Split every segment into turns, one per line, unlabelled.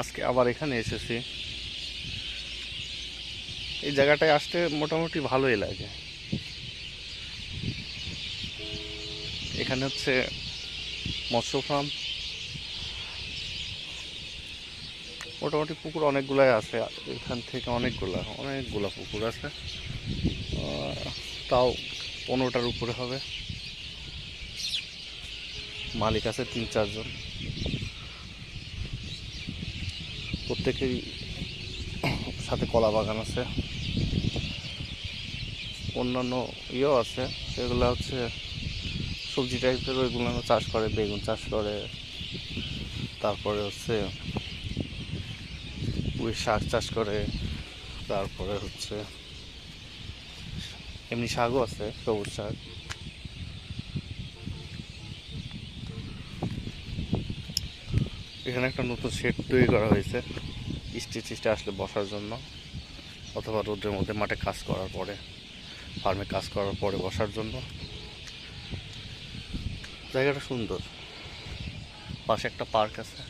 আজকে আবার এখানে এসেছি। এই জায়গাটায় আসতে মোটামুটি ভালোই লাগে। এখানে হচ্ছে মৎস্য ফার্ম মোটামুটি পুকুর অনেকগুলাই আছে। এখান থেকে অনেকগুলা অনেকগুলা পুকুর আছে। তাও পনেরোটার উপরে হবে। মালিক আছে তিন চারজন। প্রত্যেকেরই সাথে কলা বাগান আছে। অন্যান্য ইয়েও আছে। সেগুলো হচ্ছে সবজি টাইপের ওইগুলো চাষ করে, বেগুন চাষ করে। তারপরে হচ্ছে পুঁই শাক চাষ করে। তারপরে হচ্ছে এমনি শাকও আছে, সবুজ শাক। এখানে একটা নতুন শেড তৈরি করা হয়েছে। স্টিচ স্টে আসলে বসার জন্য, অথবা রোদ্রের মধ্যে মাঠে কাজ করার পরে ফার্মে কাজ করার পরে বসার জন্য। জায়গাটা সুন্দর। পাশে একটা পার্ক আছে।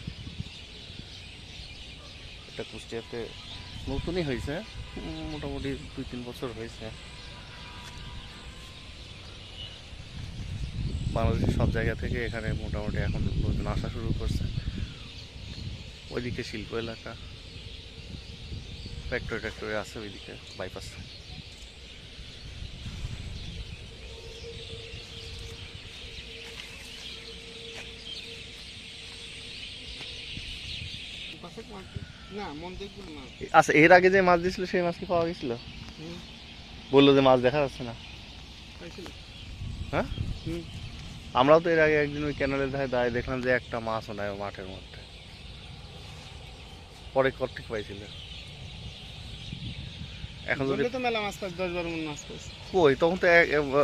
এটা কুষ্টিয়াতে নতুনই হয়েছে মোটামুটি দুই তিন বছর হয়েছে। বাংলাদেশের সব জায়গা থেকে এখানে মোটামুটি এখন লোকজন আসা শুরু করছে। ওইদিকে শিল্প এলাকা। ফ্যাক্টরি ট্যাক্টরি আছে ওইদিকে বাইপাস আচ্ছা এর আগে যে মাছ দিয়েছিল সেই মাছ কি পাওয়া গেছিল? বলল যে মাছ দেখা যাচ্ছে না। হ্যাঁ? আমরাও তো এর আগে একদিন ওই ক্যানেলের ধারে দাঁড়িয়ে দেখলাম যে একটা মাছও নাই মাঠের মধ্যে। পরে কর্তৃক পাইছিল। এখন যদি
তো মেলা মাছ পাস দশ বারো মন মাছ পাস
কই? তখন তো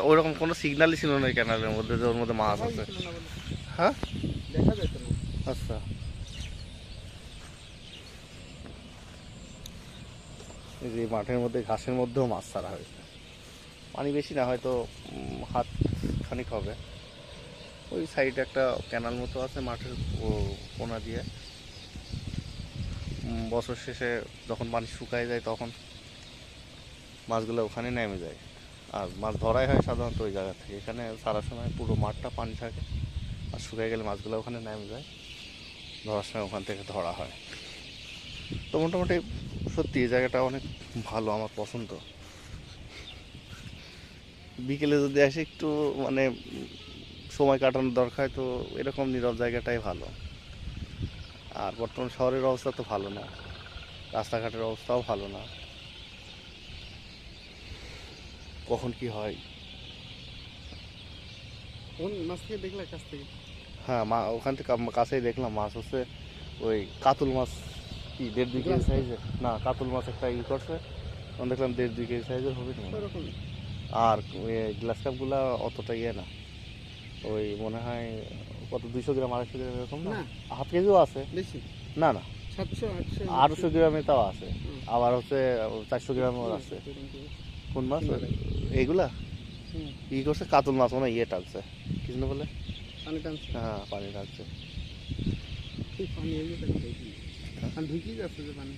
ওইরকম কোনো সিগন্যালই ছিল না ওই ক্যানেলের মধ্যে যে ওর মধ্যে মাছ আছে। হ্যাঁ?
দেখা যেত না।
আচ্ছা। এই যে মাঠের মধ্যে ঘাসের মধ্যেও মাছ ছাড়া হয়েছে। পানি বেশি না হয়তো হাত খানিক হবে। ওই সাইডে একটা ক্যানাল মতো আছে মাঠের কোনা দিয়ে। বছর শেষে যখন পানি শুকায় যায় তখন মাছগুলো ওখানে নেমে যায়। আর মাছ ধরাই হয় সাধারণত ওই জায়গা থেকে। এখানে সারা সময় পুরো মাঠটা পানি থাকে। আর শুকিয়ে গেলে মাছগুলো ওখানে নেমে যায়। ধরার সময় ওখান থেকে ধরা হয়। তো মোটামুটি সত্যি এই জায়গাটা অনেক ভালো, আমার পছন্দ। বিকেলে যদি আসে একটু মানে সময় কাটানোর দরকার তো এরকম নীরব জায়গাটাই ভালো। আর বর্তমান শহরের অবস্থা তো ভালো না। রাস্তাঘাটের অবস্থাও ভালো না। কখন কি হয়?
কোন মাছ থেকে দেখলে কাছ থেকে?
হ্যাঁ মা ওখান থেকে কাছেই দেখলাম মাছ হচ্ছে ওই কাতুল মাছ কি দেড় দুই কেজি? সাইজের না কাতুল মাছ একটা ই করছে। তখন দেখলাম দেড় দুই কেজি সাইজের হবে আর গ্লাস কাপগুলা অতটা ইয়ে না। ওই মনে হয় কত দুইশো গ্রাম আড়াইশো গ্রাম এরকম না। হাফ কেজিও আছে।
বেশি?
না না।
আটশো
গ্রামে তাও আছে। আবার হচ্ছে চারশো গ্রামও আছে। কোন মাছ। এইগুলা? ই করছে? কাতুল মাছ মনে ইয়ে টানছে। কি যেন বলে?
পানি টানছে।
হ্যাঁ পানি টানছে।
পানি ঢুকিয়ে যাচ্ছে যে পানি।